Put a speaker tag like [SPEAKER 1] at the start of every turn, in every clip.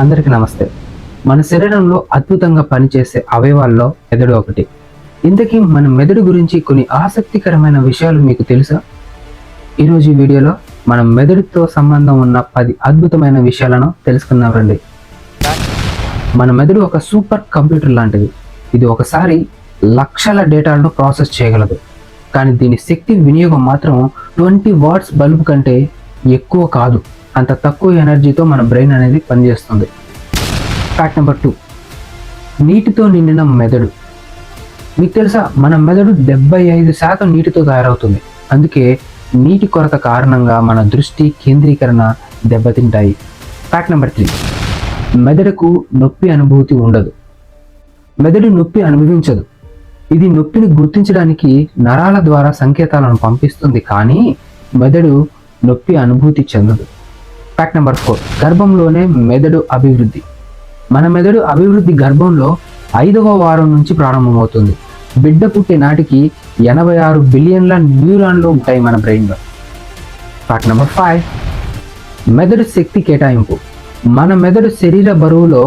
[SPEAKER 1] అందరికీ నమస్తే. మన శరీరంలో అద్భుతంగా పనిచేసే అవయవాల్లో మెదడు ఒకటి. ఇంతకీ మన మెదడు గురించి కొన్ని ఆసక్తికరమైన విషయాలు మీకు తెలుసా? ఈరోజు ఈ వీడియోలో మనం మెదడుతో సంబంధం ఉన్న పది అద్భుతమైన విషయాలను తెలుసుకుందాం రండి. మన మెదడు ఒక సూపర్ కంప్యూటర్ లాంటిది. ఇది ఒకసారి లక్షల డేటాలను ప్రాసెస్ చేయగలదు. కానీ దీని శక్తి వినియోగం మాత్రం ట్వంటీ వాట్స్ బల్బ్ కంటే ఎక్కువ కాదు. అంత తక్కువ ఎనర్జీతో మన బ్రెయిన్ అనేది పనిచేస్తుంది. ఫ్యాక్ట్ నెంబర్ టూ నీటితో నిండిన మెదడు. మీకు తెలుసా మన మెదడు డెబ్బై ఐదు శాతం నీటితో తయారవుతుంది. అందుకే నీటి కొరత కారణంగా మన దృష్టి కేంద్రీకరణ దెబ్బతింటాయి. ఫ్యాక్ట్ నెంబర్ త్రీ మెదడుకు నొప్పి అనుభూతి ఉండదు. మెదడు నొప్పి అనుభవించదు. ఇది నొప్పిని గుర్తించడానికి నరాల ద్వారా సంకేతాలను పంపిస్తుంది కానీ మెదడు నొప్పి అనుభూతి చెందదు. ఫ్యాక్ట్ నెంబర్ ఫోర్ గర్భంలోనే మెదడు అభివృద్ధి. మన మెదడు అభివృద్ధి గర్భంలో ఐదవ వారం నుంచి ప్రారంభమవుతుంది. బిడ్డ పుట్టే నాటికి ఎనభై ఆరు బిలియన్ల న్యూరాన్లు ఉంటాయి మన బ్రెయిన్లో. ఫ్యాక్ట్ నెంబర్ ఫైవ్ మెదడు శక్తి కేటాయింపు. మన మెదడు శరీర బరువులో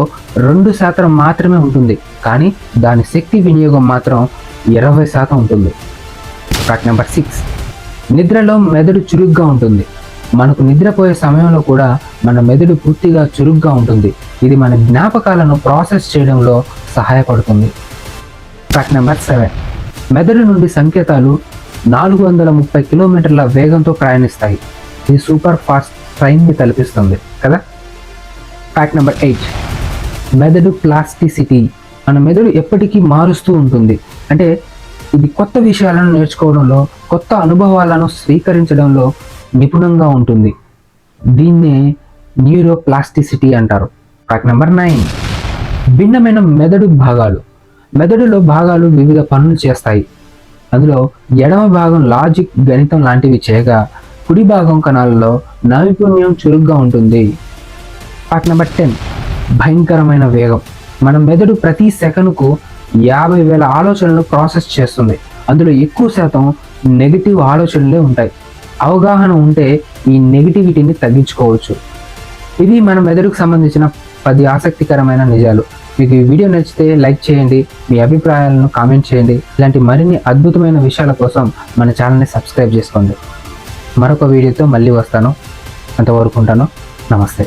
[SPEAKER 1] రెండు శాతం మాత్రమే ఉంటుంది కానీ దాని శక్తి వినియోగం మాత్రం ఇరవై శాతం ఉంటుంది. ఫ్యాక్ట్ నెంబర్ సిక్స్ నిద్రలో మెదడు చురుగ్గా ఉంటుంది. మనకు నిద్రపోయే సమయంలో కూడా మన మెదడు పూర్తిగా చురుగ్గా ఉంటుంది. ఇది మన జ్ఞాపకాలను ప్రాసెస్ చేయడంలో సహాయపడుతుంది. Fact number seven. మెదడు నుండి సంకేతాలు నాలుగు వందల ముప్పై కిలోమీటర్ల వేగంతో ప్రయాణిస్తాయి. ఇది సూపర్ ఫాస్ట్ ట్రైన్ని తలపిస్తుంది కదా? Fact number eight. మెదడు ప్లాస్టిసిటీ. మన మెదడు ఎప్పటికీ మారుస్తూ ఉంటుంది. అంటే ఇది కొత్త విషయాలను నేర్చుకోవడంలో కొత్త అనుభవాలను స్వీకరించడంలో నిపుణంగా ఉంటుంది. దీన్నే న్యూరోప్లాస్టిసిటీ అంటారు. ఫ్యాక్ట్ నెంబర్ నైన్ భిన్నమైన మెదడు భాగాలు. మెదడులో భాగాలు వివిధ పనులు చేస్తాయి. అందులో ఎడమ భాగం లాజిక్ గణితం లాంటివి చేయగా కుడి భాగం కణాలలో నైపుణ్యం చురుగ్గా ఉంటుంది. పార్ట్ నెంబర్ టెన్ భయంకరమైన వేగం. మన మెదడు ప్రతి సెకనుకు యాభై వేల ఆలోచనలు ప్రాసెస్ చేస్తుంది. అందులో ఎక్కువ శాతం నెగిటివ్ ఆలోచనలే ఉంటాయి. అవగాహన ఉంటే ఈ నెగిటివిటీని తగ్గించుకోవచ్చు. ఇది మన మెదడుకు సంబంధించిన పది ఆసక్తికరమైన నిజాలు. మీకు ఈ వీడియో నచ్చితే లైక్ చేయండి మీ అభిప్రాయాలను కామెంట్ చేయండి. ఇలాంటి మరిన్ని అద్భుతమైన విషయాల కోసం మన ఛానల్ని సబ్స్క్రైబ్ చేసుకోండి. మరొక వీడియోతో మళ్ళీ వస్తాను. అంతవరకు ఉంటాను. నమస్తే.